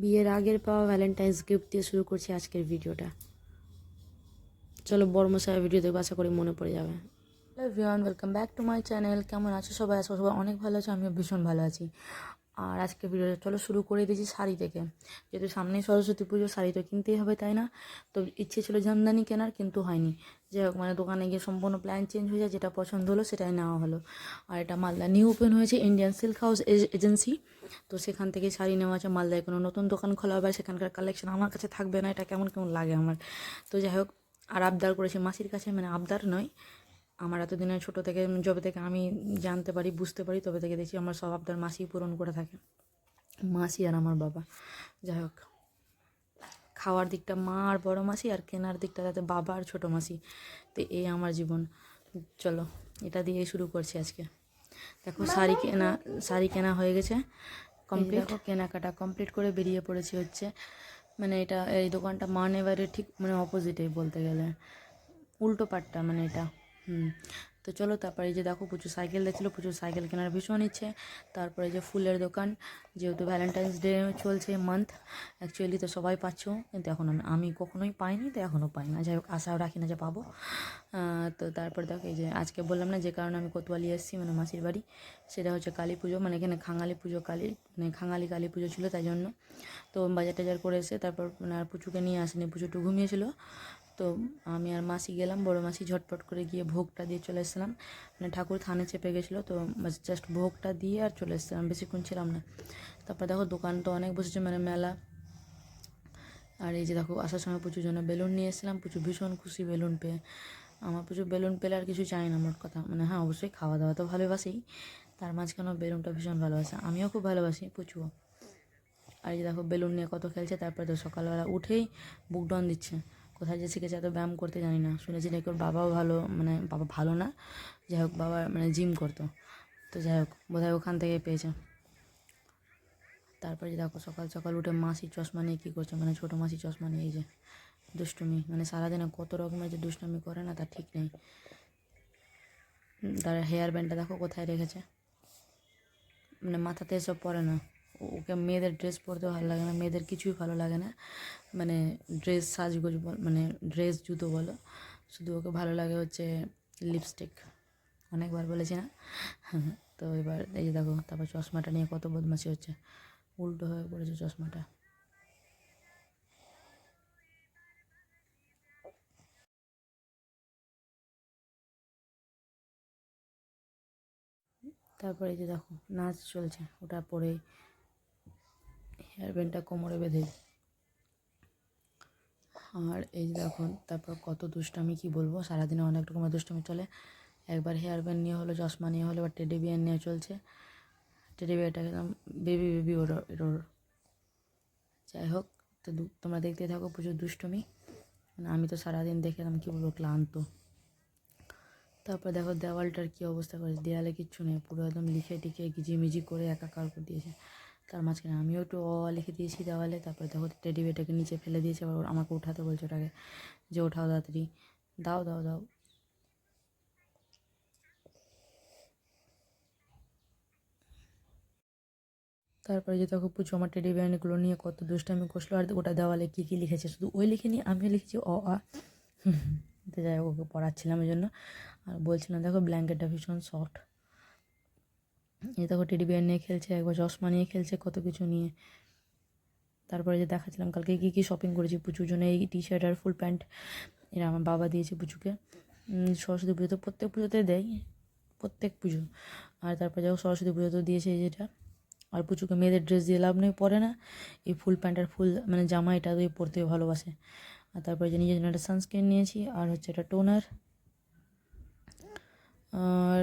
বিয়ের আগের পাওয়া ভ্যালেন্টাইন্স গিফট দিয়ে শুরু করছি আজকের ভিডিওটা। চলো বর্ম সাহেব ভিডিও দেখব, আশা করি মনে পড়ে যাবে। Hello V1 welcome back to my channel কেমন আছো? সবাই আছো? সবাই অনেক ভালো আছো, আমিও ভীষণ ভালো আছি। আর আজকে ভিডিওটা চলো শুরু করে দিয়েছি শাড়ি থেকে। যেহেতু সামনেই সরস্বতী পুজো, শাড়ি তো কিনতেই হবে, তাই না? তো ইচ্ছে ছিল জামদানি কেনার, কিন্তু হয়নি। যাই হোক মানে দোকানে গিয়ে সম্পূর্ণ প্ল্যান চেঞ্জ হয়ে যায়, যেটা পছন্দ হলো সেটাই নেওয়া হলো। আর এটা মালদা নিউ ওপেন হয়েছে ইন্ডিয়ান সিল্ক হাউস এজেন্সি তো সেখান থেকে শাড়ি নেওয়া আছে মালদায়। কোনো নতুন দোকান খোলা হবে সেখানকার কালেকশন আমার কাছে থাকবে না, এটা কেমন কেমন লাগে আমার। তো যাই হোক, আর আবদার করেছি মাসির কাছে মানে আবদার নয়। আমার এতদিনে ছোটো থেকে যবে থেকে আমি জানতে পারি বুঝতে পারি তবে থেকে দেখি আমার সব আবদার মাসি পূরণ করে থাকে। মাসি আর আমার বাবা। যাই হোক খাওয়ার দিকটা মা আর বড় মাসি আর কেনার দিকটা তাতে বাবা আর ছোটো মাসি। তো এই আমার জীবন। চলো এটা দিয়ে শুরু করছি আজকে। দেখো শাড়ি কেনা শাড়ি কেনা হয়ে গেছে। কমপ্লিট দেখো কেনাকাটা কমপ্লিট করে বেরিয়ে পড়েছি হচ্ছে। মানে এটা এই দোকানটা মানেবারের ঠিক মানে অপোজিটেই বলতে গেলে। উল্টো পাটটা মানে এটা। হুম, তো চলো তারপরে এই যে দেখো প্রচুর সাইকেল দেখছিলো প্রচুর সাইকেল কেনার ভীষণ ইচ্ছে। তারপরে যে ফুলের দোকান, যেহেতু ভ্যালেন্টাইন্স ডে চলছে মান্থ অ্যাকচুয়ালি তো সবাই পাচ্ছ। কিন্তু এখন আমি আমি কখনোই পাইনি, তো এখনও পাই না। যাই হোক, আশাও রাখি না যে পাবো। তো তারপর দেখো এই যে আজকে বললাম না, যে কারণে আমি কোতোয়ালি এসেছি মানে মাসির বাড়ি, সেটা হচ্ছে কালী পুজো মানে এখানে খাঙালি পুজো, কালী মানে খাঙালি কালী পুজো ছিল তাই জন্য। তো বাজার টাজার করে এসে তারপর মানে আর পুচুকে নিয়ে আসেনি একটু ঘুমিয়েছিল। তো আমি আর মাসি গেলাম, বড় মাসি ঝটপট করে গিয়ে ভোগটা দিয়ে চলে এসেছিলাম। মানে ঠাকুর থানে চেপে গেছিল, তো জাস্ট ভোগটা দিয়ে আর চলে এসেছিলাম, বেশিক্ষণ ছিলাম না। তারপর দেখো দোকান তো অনেক বসেছে মানে মেলা। আর এই যে দেখো আসার সময় প্রচুর জন্য বেলুন নিয়ে এসেছিলাম, প্রচুর ভীষণ খুশি বেলুন পেয়ে। আমার প্রচুর বেলুন পেলে আর কিছু চাই না, মোট কথা। মানে হ্যাঁ অবশ্যই খাওয়া দাওয়া তো ভালোবাসি, তার মাঝখানেও বেলুনটা ভীষণ ভালোবাসে। আমিও খুব ভালোবাসি, প্রচুর। আর এই যে দেখো বেলুন নিয়ে কত খেলছে, তারপরে তো সকালবেলা উঠেই বুক ডন দিচ্ছে। কোথায় যে শিখেছে এত ব্যায়াম করতে জানি না। শুনেছি নাকি ওর বাবাও ভালো মানে বাবা ভালো না, যাই হোক বাবা মানে জিম করতো। তো যাই হোক, বোধহয় ওখান থেকে পেয়েছে। তারপরে যে দেখো সকাল সকাল উঠে মাসি চশমা নিয়ে কী করছে মানে ছোটো মাসি চশমা নিয়ে এই যে দুষ্টুমি মানে সারাদিনে কত রকমের যে দুষ্টুমি করে না তার ঠিক নেই। তার হেয়ার ব্যান্ডটা দেখো কোথায় রেখেছে। মানে মাথাতে এসব পরে না। ওকে মেয়েদের ড্রেস পরতে ভালো লাগে না, মেয়েদের কিছুই ভালো লাগে না। মানে ড্রেস সাজগোজ মানে ড্রেস জুতো বলো, শুধু ওকে ভালো লাগে হচ্ছে লিপস্টিক অনেকবার বলেছি না? তো এবার এই যে দেখো, তারপর চশমাটা নিয়ে কত বদমাশি হচ্ছে। উল্টো হয়ে পড়েছে চশমাটা। তারপরে যে দেখো, নাচ চলছে, ওটা পরে হেয়ার ব্যান্ডটা কোমরে বেঁধে আর এই যে দেখো তারপর কত দুষ্টামি কি বলব? সারাদিনে অনেক রকমের দুষ্টামি চলে। একবার হেয়ার ব্যান্ড নিয়ে হলো, চশমা নিয়ে হলো এবার টেডি বিয়ার নিয়ে চলছে। টেডি বিয়ারটা একদম বেবি বেবি ওর ওর। যাই হোক, তো তোমরা দেখতে থাকো প্রচুর দুষ্টুমি। মানে আমি তো সারাদিন দেখে আমি কী বলব, ক্লান্ত। তারপর দেখো দেওয়ালটার কী অবস্থা করেছে, দেওয়ালে কিচ্ছু নেই, পুরো একদম লিখে টিখে গিজিমিজি করে একাকার করে দিয়েছে। তার মাঝখানে আমিও একটু অ লিখে দিয়েছি দেওয়ালে। তারপরে দেখো টেডি বেটাকে নিচে ফেলে দিয়েছে, আবার আমাকে উঠাতে বলছে ওটাকে যে ওঠাও তাড়াতাড়ি। দাও দাও দাও। তারপরে যে তখন পুচু আমার টেডি বিরিয়ানিগুলো নিয়ে কত দুষ্টামি করছিল, আর ওটা দেওয়ালে কী কী লিখেছে? শুধু ওই লিখে নিয়ে আমিও লিখেছি অ আ যাই হোক, ওকে পড়াচ্ছিলাম এই জন্য আর বলছিলাম দেখো ব্ল্যাঙ্কেটটা ভীষণ সফট এই দেখো টেডি বিয়ার নিয়ে খেলছে, একবার চশমা নিয়ে খেলছে, কত কিছু নিয়ে। তারপরে যে দেখাচ্ছিলাম, কালকে কী কী শপিং করেছি পুচুর জন্য, এই টি শার্ট আর ফুল প্যান্ট এরা আমার বাবা দিয়েছে পুচুকে। সরস্বতী পুজো তো প্রত্যেক পুজোতে দেয়, প্রত্যেক পুজো। আর তারপরে যাও সরস্বতী পুজো তো দিয়েছে যেটা। আর পুচুকে মেয়েদের ড্রেস দিয়ে লাভ নেই, পরে না, এই ফুল প্যান্ট আর ফুল মানে জামা এটা দিয়ে পরতে ভালোবাসে। আর তারপরে যে নিজের জন্য একটা সানস্ক্রিন নিয়েছি, আর হচ্ছে একটা টোনার আর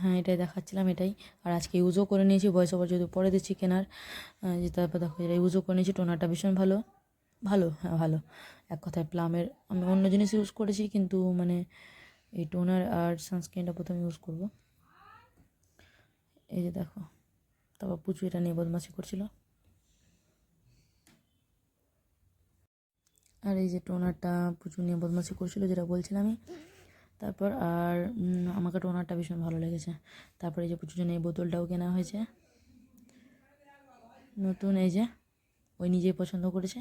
হ্যাঁ এটাই দেখাচ্ছিলাম, এটাই। আর আজকে ইউজও করে নিয়েছি ভয়েস ওভার যদি পরে দিচ্ছি কেনার যে তারপর দেখো এটা ইউজও করে নিয়েছি, টোনারটা ভীষণ ভালো। ভালো হ্যাঁ ভালো। এক কথায় প্লামের আমি অন্য জিনিস ইউজ করেছি, কিন্তু মানে এই টোনার আর সানস্ক্রিনটা প্রথমে ইউজ করব। এই যে দেখো, তারপর পুচু এটা নিয়ে বদমাশি করছিল। আর এই যে টোনারটা প্রচুর নিয়ে বদমাশি করছিল, যেটা বলছিলাম আমি তারপর আর আমাকে টোনারটা ভীষণ ভালো লেগেছে। তারপরে এই যে প্রচুর জন্য এই বোতলটাও কেনা হয়েছে। নতুন এই যে, ওই নিজেই পছন্দ করেছে।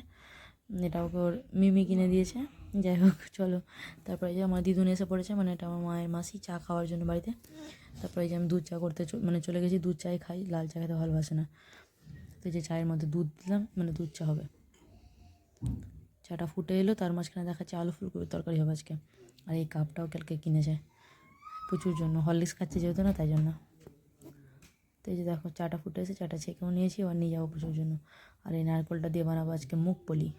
এটা ওকে ওর মিমি কিনে দিয়েছে। যাই হোক, চলো। তারপরে যে আমার দিদুন এসে পড়েছে মানে এটা আমার মায়ের মাসি, চা খাওয়ার জন্য বাড়িতে। তারপরে যে আমি দুধ চা করতে মানে চলে গেছি, দুধ চাই খাই, লাল চা খেতে ভালোবাসে না। তো যে চায়ের মধ্যে দুধ দিলাম মানে দুধ চা হবে। চাটা ফুটে এলো, তার মাঝখানে দেখাচ্ছে আলু ফুলকপির তরকারি হবে আজকে। আর এই কাপটাও কালকে কিনেছে প্রচুর জন্য। হরলিক্স খাচ্ছে যেহেতু না, তাই জন্য। তো এই যে দেখো, চাটা ফুটে এসে চাটা ছেঁকেও নিয়েছি আর নিয়ে যাব প্রচুর জন্য। আর এই নারকলটা দিয়ে বানাবো আজকে মুখ পলি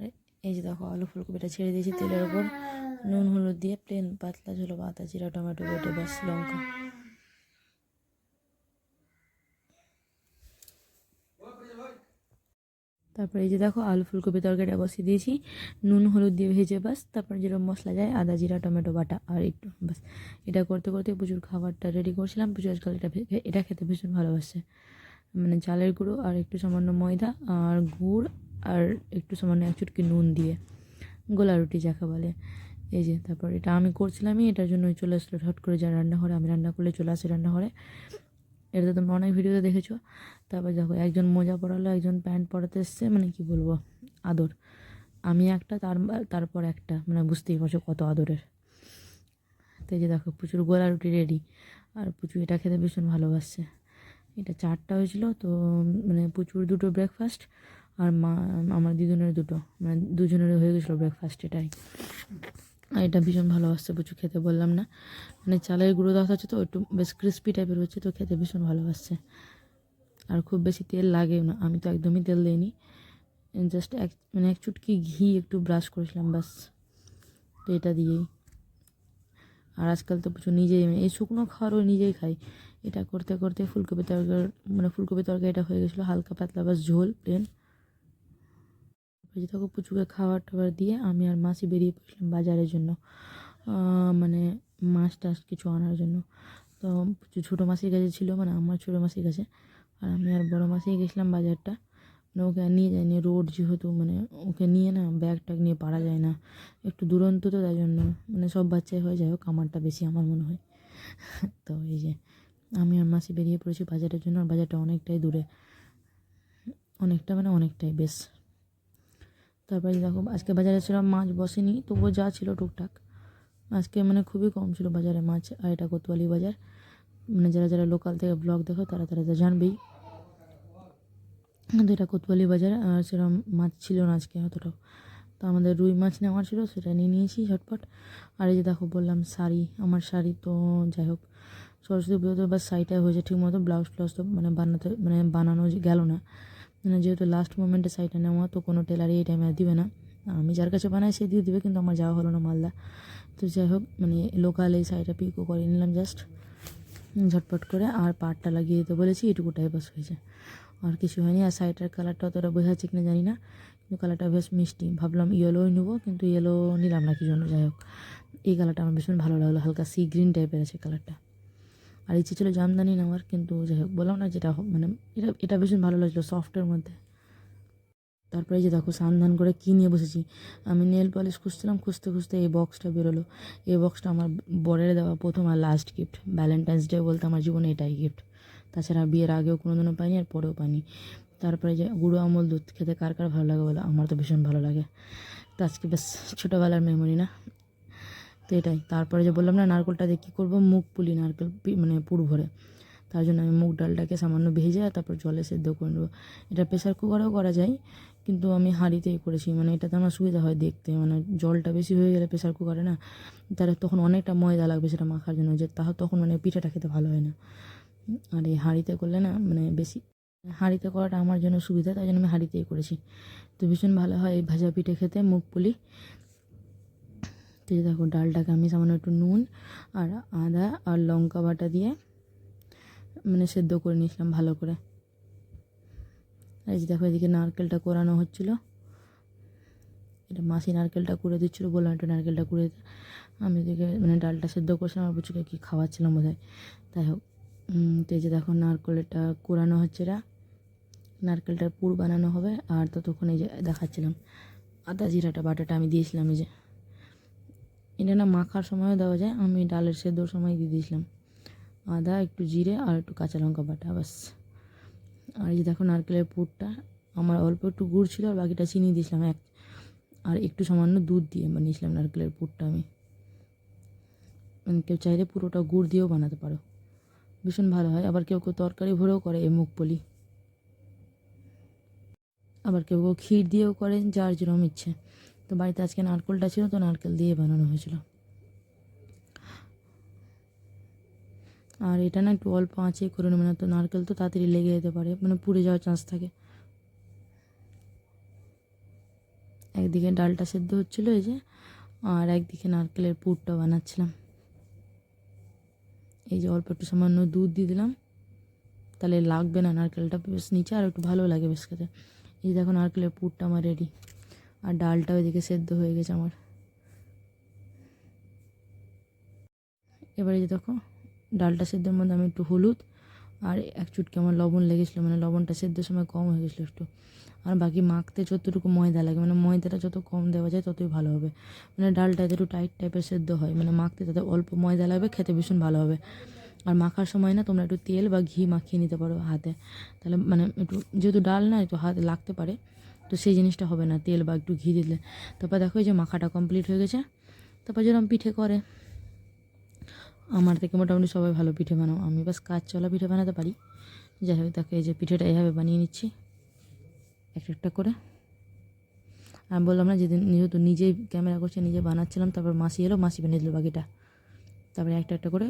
আর এই যে দেখো আলু ফুলকপিটা ছেড়ে দিয়েছি তেলের ওপর নুন, হলুদ দিয়ে প্লেন পাতলা ঝোলো পাতা জিরা টমেটো বেটে, ব্যাস, লঙ্কা। তারপরে এই যে দেখো আলু ফুলকপি তরকারিটা বসিয়ে দিয়েছি। নুন, হলুদ দিয়ে ভেজে বাস তারপরে যেরকম মশলা যায়, আদা, জিরা, টমেটো, বাটা, আর একটু বাস এটা করতে করতে প্রচুর খাবারটা রেডি করছিলাম, প্রচুর আজকাল এটা এটা খেতে ভীষণ ভালোবাসে। মানে চালের গুঁড়ো আর একটু সামান্য ময়দা আর গুড় আর একটু সামান্য এক চুটকি নুন দিয়ে গোলা রুটি যাকে বলে। এই যে, তারপর এটা আমি করছিলামই, এটার জন্য চলে আসলো। হট করে যা রান্নাঘরে, আমি রান্না করলে চলে আসে রান্নাঘরে। এটা তো তোমরা অনেক ভিডিওতে দেখেছ। তারপর দেখো, একজন মোজা পরালো, একজন প্যান্ট পরাতে এসছে মানে কি বলব, আদর। আমি একটা, তার তারপর একটা মানে বুঝতেই পারছ কত আদরের। তো এই যে দেখো, প্রচুর গোলা রুটি রেডি আর প্রচুর এটা খেতে ভীষণ ভালোবাসছে। এটা চারটা হয়েছিল, তো মানে প্রচুর দুটো ব্রেকফাস্ট আর মা, আমার দিদুনের দুটো। মানে দুজনের হয়ে গেছিল ব্রেকফাস্ট এটাই। আর এটা ভীষণ ভালোবাসছে প্রচুর খেতে বললাম না। মানে চালের গুঁড়ো দেওয়া হচ্ছে তো, একটু বেশ ক্রিস্পি টাইপের হচ্ছে তো, খেতে ভীষণ ভালোবাসছে। আর খুব বেশি তেল লাগেও না, আমি তো একদমই তেল দিইনি। জাস্ট এক মানে এক চুটকি ঘি একটু ব্রাশ করেছিলাম, ব্যাস। তো এটা দিয়েই। আর আজকাল তো প্রচুর নিজেই মানে এই শুকনো খাওয়ারও নিজেই খাই। এটা করতে করতে ফুলকপি তরকার মানে ফুলকপি তরকারি এটা হয়ে গেছিল হালকা পাতলা বাস ঝোল প্লেন ভেজে থাকো পুচুকে খাবার টাবার দিয়ে আমি আর মাসি বেরিয়ে পড়লাম বাজারের জন্য মানে মাছ টাছ কিছু আনার জন্য। তো ছোটো মাসির কাছে ছিল মানে আমার ছোটো মাসির কাছে। আর আমি আর বড়ো মাসিই গেছিলাম বাজারটা। মানে ওকে নিয়ে যাইনি, রোড যেহেতু মানে ওকে নিয়ে না ব্যাগ ট্যাগ নিয়ে পারা যায় না, একটু দুরন্ত তো তাই জন্য। মানে সব বাচ্চাই হয়ে যায় হোক, আমারটা বেশি আমার মনে হয়। তো এই যে আমি আর মাসি বেরিয়ে পড়েছি বাজারের জন্য, আর বাজারটা অনেকটাই দূরে। অনেকটা মানে অনেকটাই, বেশ। তারপরে দেখো আজকে বাজারে ছিলাম, মাছ বসেনি, তবুও যা ছিল টুকটাক। আজকে মানে খুবই কম ছিল বাজারে মাছ আর এটা কোতোয়ালি বাজার। মানে যারা যারা লোকাল থেকে ব্লগ দেখো, তারা তারা তো জানবেই। তো এটা কোতোয়ালি বাজার আর সেরকম মাছ ছিল না আজকে অতটাও। তো আমাদের রুই মাছ নেওয়ার ছিল, সেটা নিয়ে নিয়েছি ঝটপট। আর এই যে দেখো, বললাম শাড়ি, আমার শাড়ি তো যাই হোক, সরস্বতী পুজোতে বা শাড়িটা হয়েছে ঠিক মতো ব্লাউজ ট্লাউজ তো মানে বানাতে মানে বানানো গেল না। মানে যেহেতু লাস্ট মোমেন্টে শাড়িটা নেওয়া, তো কোনো টেলারই এই টাইমে আর দিবে না। আমি যার কাছে বানাই, সে দিয়ে দিবে, কিন্তু আমার যাওয়া হলো না মালদা। তো যাই হোক মানে লোকাল এই শাড়িটা পিকো করে নিলাম জাস্ট ঝটপট করে আর পাড়টা লাগিয়ে দিতে বলেছি এটুকুটাই বাস হয়েছে। আর কিছু হয়নি, আর শাড়িটার কালারটা অতটা বোঝা যাচ্ছে কিনা জানি না। কিন্তু কালারটা বেশ মিষ্টি। ভাবলাম ইয়েলোই নেব, কিন্তু ইয়েলো নিলাম না, কি জন্য? যাই হোক। এই কালারটা আমার ভীষণ ভালো লাগল, হালকা সি গ্রিন টাইপের আছে কালারটা আর ইচ্ছে ছিল জামদানি নেওয়ার, কিন্তু যাই হোক, বললাম না যেটা মানে এটা এটা ভীষণ ভালো লাগছিল সফটের মধ্যে। তারপরে যে দেখো সান্ধান করে কী নিয়ে বসেছি? আমি নেল পলিশ খুঁজছিলাম, খুঁজতে খুঁজতে এই বক্সটা বেরোলো। এই বক্সটা আমার বরের দেওয়া প্রথম আর লাস্ট গিফট ভ্যালেন্টাইন্স ডে বলতে আমার জীবনে এটাই গিফট তাছাড়া বিয়ের আগেও কোনো দিনও পাইনি আর পরেও পাইনি। তারপরে যে গুঁড়ো আমল দুধ খেতে কার কার ভালো লাগে বলে? আমার তো ভীষণ ভালো লাগে। তো আজকে বেশ ছোটোবেলার মেমোরি না? তো এটাই। তারপরে যে বললাম না, নারকেলটা দিয়ে কী করব? মুগ পুলি নারকেল মানে পুর ভরে। তার জন্য আমি মুগ ডালটাকে সামান্য ভেজে তারপর জলে সেদ্ধ করে নেব। এটা প্রেশার কুকারেও করা যায়, কিন্তু আমি হাঁড়িতেই করেছি। মানে এটাতে আমার সুবিধা হয় দেখতে। মানে জলটা বেশি হয়ে গেলে প্রেশার কুকারে না, তাহলে তখন অনেকটা ময়দা লাগবে সেটা মাখার জন্য। যে তাহলে তখন মানে পিঠাটা খেতে ভালো হয় না। আর এই হাঁড়িতে করলে না মানে বেশি হাঁড়িতে করাটা আমার জন্য সুবিধা, তাই জন্য আমি হাঁড়িতেই করেছি। তো ভীষণ ভালো হয় এই ভাজা পিঠে খেতে মুগ পুলি। এই দেখো ডালটাকে আমি সামান্য একটু নুন আর আদা আর লঙ্কা বাটা দিয়ে মানে সেদ্ধ করে নিয়েছিলাম ভালো করে। এই যে দেখো এদিকে নারকেলটা কোরানো হচ্ছিল। এটা মাসি নারকেলটা করে দিচ্ছিল বললাম একটু নারকেলটা দিতে। আমি এদিকে মানে ডালটা সেদ্ধ করছিলাম আর বুচুকে কি খাওয়াচ্ছিলাম বোধ হয় তাই হোক তো এই যে দেখো নারকেলটা কোরানো হচ্ছে এটা। নারকেলটার পুর বানানো হবে আর ততক্ষণ এই যে দেখাচ্ছিলাম। আদা জিরাটা, বাটাটা আমি দিয়েছিলাম এই যে। এটা না মাখার সময়ও দেওয়া যায়। আমি ডালের সেদ্ধর সময় দিয়ে দিয়েছিলাম। আদা, একটু জিরে আর একটু কাঁচা লঙ্কা বাটা বাস আর এই যে দেখো নারকেলের পুরটা, আমার অল্প একটু গুড় ছিল আর বাকিটা চিনি দিয়েছিলাম এক। আর একটু সামান্য দুধ দিয়ে বানিয়েছিলাম নারকেলের পুরটা আমি। মানে কেউ চাইলে পুরোটা গুড় দিয়েও বানাতে পারো। ভীষণ ভালো হয়। আবার কেউ কেউ তরকারি ভরেও করে, এই মুগপলি আবার কেউ কেউ ক্ষীর দিয়েও করেন, যার যেরকম ইচ্ছে। তো বাড়িতে আজকে নারকেলটা ছিল, তো নারকেল দিয়ে বানানো হয়েছিল। আর এটা না একটু অল্প আঁচে করে নেবে না তো নারকেল তো তাড়াতাড়ি লেগে যেতে পারে মানে পুড়ে যাওয়ার চান্স থাকে। একদিকে ডালটা সেদ্ধ হচ্ছিল এই যে, আর একদিকে নারকেলের পুরটা বানাচ্ছিলাম। এই যে অল্প একটু সামান্য দুধ দিয়ে দিলাম, তাহলে লাগবে না নারকেলটা, বেশ নিচে আর একটু ভালো লাগে বেশ খেতে। এই দেখো নারকেলের পুরটা আমার রেডি আর ডালটা ওইদিকে সেদ্ধ হয়ে গেছে আমার। এবারে যে দেখো, ডালটা সেদ্ধর মধ্যে আমি একটু হলুদ আর এক চুটকি আমার লবণ লেগেছিলো মানে লবণটা সেদ্ধর সময় কম হয়ে গেছিল একটু। আর বাকি মাখতে যতটুকু ময়দা লাগে মানে ময়দাটা যত কম দেওয়া যায় ততই ভালো হবে। মানে ডালটা একটু টাইট টাইপের সেদ্ধ হয় মানে মাখতে তাতে অল্প ময়দা লাগবে, খেতে ভীষণ ভালো হবে। আর মাখার সময় না তোমরা একটু তেল বা ঘি মাখিয়ে নিতে পারো হাতে। তাহলে মানে একটু যেহেতু ডাল না, একটু হাতে লাগতে পারে তো সেই জিনিসটা হবে না, তেল বা একটু ঘি দিলে। তারপর দেখো এই যে মাখাটা কমপ্লিট হয়ে গেছে। তারপর যেরকম পিঠে করে, আমার থেকে মোটামুটি সবাই ভালো পিঠে বানাও। আমি বাস কাজ চলা পিঠে বানাতে পারি। যাই হোক, দেখো এই যে পিঠেটা এইভাবে বানিয়ে নিচ্ছি, একটা একটা করে। আমি বললাম না, যেদিন যেহেতু নিজেই ক্যামেরা করছে, নিজে বানাচ্ছিলাম, তারপর মাসি এলো, মাসি বানিয়ে দিল বাকিটা। তারপরে একটা একটা করে,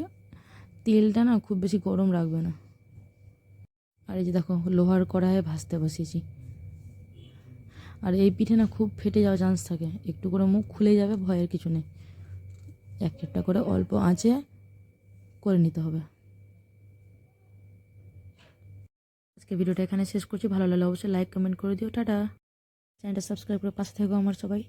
তেলটা না খুব বেশি গরম রাখবে না। আর এই যে দেখো, লোহার কড়াইয়ে ভাজতে বসিয়েছি। আর এই পিঠে না খুব ফেটে যাওয়ার চান্স থাকে। একটু করে মুখ খুলে যাবে, ভয়ের কিছু নেই। এক একটা করে অল্প আঁচে করে নিতে হবে। আজকে ভিডিওটা এখানে শেষ করছি। ভালো লাগলে অবশ্যই লাইক কমেন্ট করে দিও। টাটা। চ্যানেলটা সাবস্ক্রাইব করে পাশে থাকব আমার সবাই।